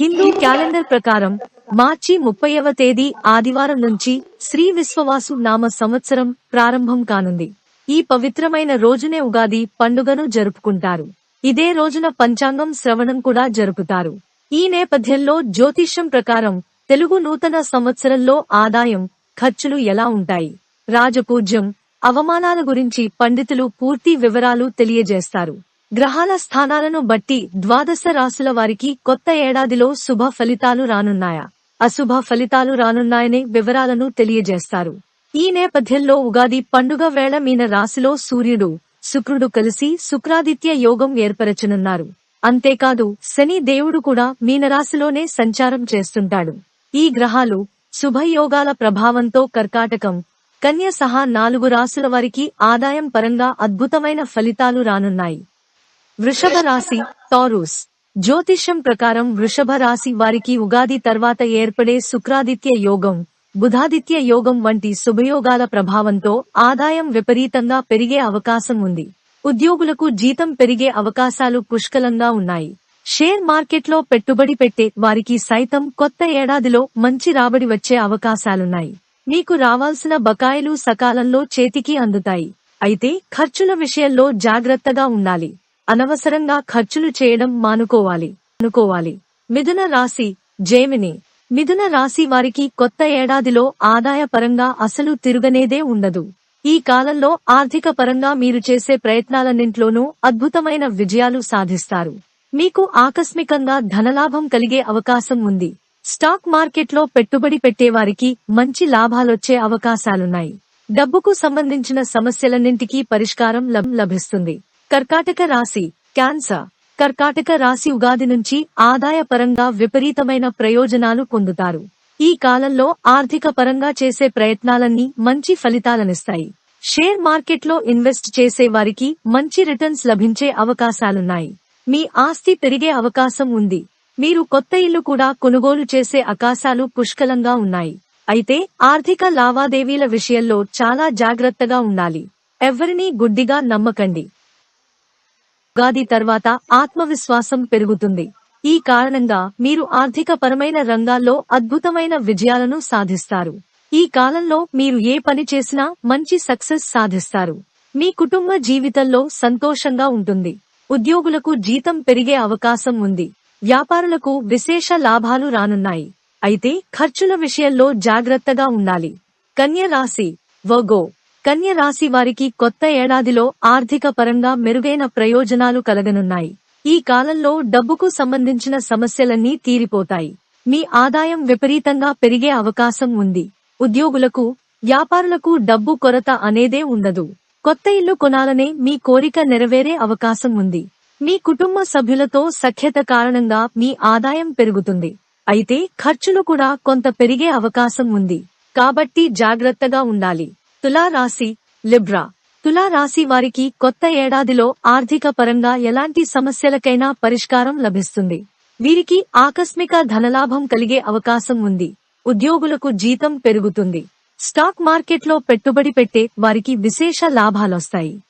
Hindu calendar ప్రకారం మార్చి ముప్పైవ తేదీ ఆదివారం నుంచి శ్రీ విశ్వవాసు నామ సంవత్సరం ప్రారంభం కానుంది. ఈ పవిత్రమైన రోజునే ఉగాది పండుగను జరుపుకుంటారు. ఇదే రోజున పంచాంగం శ్రవణం కూడా జరుపుతారు. ఈ నేపథ్యంలో జ్యోతిష్యం ప్రకారం తెలుగు నూతన సంవత్సరంలో ఆదాయం ఖర్చులు ఎలా ఉంటాయి? రాజపూజ్యం అవమానాల గురించి పండితులు పూర్తి వివరాలు తెలియజేస్తారు. గ్రహాల స్థానాలను బట్టి ద్వాదశ రాశుల వారికి కొత్త ఏడాదిలో శుభ ఫలితాలు రానున్నాయా? అశుభ ఫలితాలు రానున్నాయనే వివరాలను తెలియజేస్తారు. ఈ నేపథ్యంలో ఉగాది పండుగ వేళ మీన రాశిలో సూర్యుడు శుక్రుడు కలిసి శుక్రాదిత్య యోగం ఏర్పరచనున్నారు. అంతేకాదు శని దేవుడు కూడా మీనరాశిలోనే సంచారం చేస్తుంటాడు. ఈ గ్రహాలు శుభయోగాల ప్రభావంతో కర్కాటకం కన్య సహా నాలుగు రాశుల వారికి ఆదాయం పరంగా అద్భుతమైన ఫలితాలు రానున్నాయి. వృషభ రాశి టారూస్. జ్యోతిష్యం ప్రకారం వృషభ రాశి వారికి ఉగాది తర్వాత ఏర్పడే శుక్రాదిత్య యోగం బుధాదిత్య యోగం వంటి శుభయోగాల ప్రభావంతో ఆదాయం విపరీతంగా పెరిగే అవకాశం ఉంది. ఉద్యోగులకు జీతం పెరిగే అవకాశాలు పుష్కలంగా ఉన్నాయి. షేర్ మార్కెట్లో పెట్టుబడి పెట్టే వారికి సైతం కొత్త ఏడాదిలో మంచి రాబడి వచ్చే అవకాశాలున్నాయి. మీకు రావాల్సిన బకాయిలు సకాలంలో చేతికి అందుతాయి. అయితే ఖర్చుల విషయంలో జాగ్రత్తగా ఉండాలి. అనవసరంగా ఖర్చులు చేయడం మానుకోవాలి. అనుకోవాలి మిథున రాశి జేమిని. మిథున రాశి వారికి కొత్త ఏడాదిలో ఆదాయ పరంగా అసలు తిరుగనేదే ఉండదు. ఈ కాలంలో ఆర్థిక పరంగా మీరు చేసే ప్రయత్నాలన్నింట్లోనూ అద్భుతమైన విజయాలు సాధిస్తారు. మీకు ఆకస్మికంగా ధనలాభం కలిగే అవకాశం ఉంది. స్టాక్ మార్కెట్లో పెట్టుబడి పెట్టేవారికి మంచి లాభాలొచ్చే అవకాశాలున్నాయి. డబ్బుకు సంబంధించిన సమస్యలన్నింటికీ పరిష్కారం లభిస్తుంది. కర్కాటక రాశి క్యాన్సర్. కర్కాటక రాశి ఉగాది నుంచి ఆదాయ పరంగా విపరీతమైన ప్రయోజనాలు పొందుతారు. ఈ కాలంలో ఆర్థిక పరంగా చేసే ప్రయత్నాలన్నీ మంచి ఫలితాలనిస్తాయి. షేర్ మార్కెట్లో ఇన్వెస్ట్ చేసే వారికి మంచి రిటర్న్స్ లభించే అవకాశాలున్నాయి. మీ ఆస్తి పెరిగే అవకాశం ఉంది. మీరు కొత్త ఇల్లు కూడా కొనుగోలు చేసే అవకాశాలు పుష్కలంగా ఉన్నాయి. అయితే ఆర్థిక లావాదేవీల విషయంలో చాలా జాగ్రత్తగా ఉండాలి. ఎవరినీ గుడ్డిగా నమ్మకండి. ఉగాది తర్వాత ఆత్మవిశ్వాసం పెరుగుతుంది. ఈ కారణంగా మీరు ఆర్థిక పరమైన రంగాల్లో అద్భుతమైన విజయాలను సాధిస్తారు. ఈ కాలంలో మీరు ఏ పని చేసినా మంచి సక్సెస్ సాధిస్తారు. మీ కుటుంబ జీవితంలో సంతోషంగా ఉంటుంది. ఉద్యోగులకు జీతం పెరిగే అవకాశం ఉంది. వ్యాపారులకు విశేష లాభాలు రానున్నాయి. అయితే ఖర్చుల విషయంలో జాగ్రత్తగా ఉండాలి. కన్య రాశి వగో కన్య రాశి వారికి కొత్త ఏడాదిలో ఆర్థిక పరంగా మెరుగైన ప్రయోజనాలు కలగనున్నాయి. ఈ కాలంలో డబ్బుకు సంబంధించిన సమస్యలన్నీ తీరిపోతాయి. మీ ఆదాయం విపరీతంగా పెరిగే అవకాశం ఉంది. ఉద్యోగులకు వ్యాపారులకు డబ్బు కొరత అనేదే ఉండదు. కొత్త ఇల్లు కొనాలనే మీ కోరిక నెరవేరే అవకాశం ఉంది. మీ కుటుంబ సభ్యులతో సఖ్యత కారణంగా మీ ఆదాయం పెరుగుతుంది. అయితే ఖర్చులు కూడా కొంత పెరిగే అవకాశం ఉంది. కాబట్టి జాగ్రత్తగా ఉండాలి. తులా రాశి లిబ్రా. తులా రాశి వారికి కొత్త ఏడాదిలో ఆర్థిక పరంగా ఎలాంటి సమస్యలకైనా పరిష్కారం లభిస్తుంది. వీరికి ఆకస్మిక ధనలాభం కలిగే అవకాశం ఉంది. ఉద్యోగులకు జీతం పెరుగుతుంది. స్టాక్ మార్కెట్లో పెట్టుబడి పెట్టే వారికి విశేష లాభాలొస్తాయి.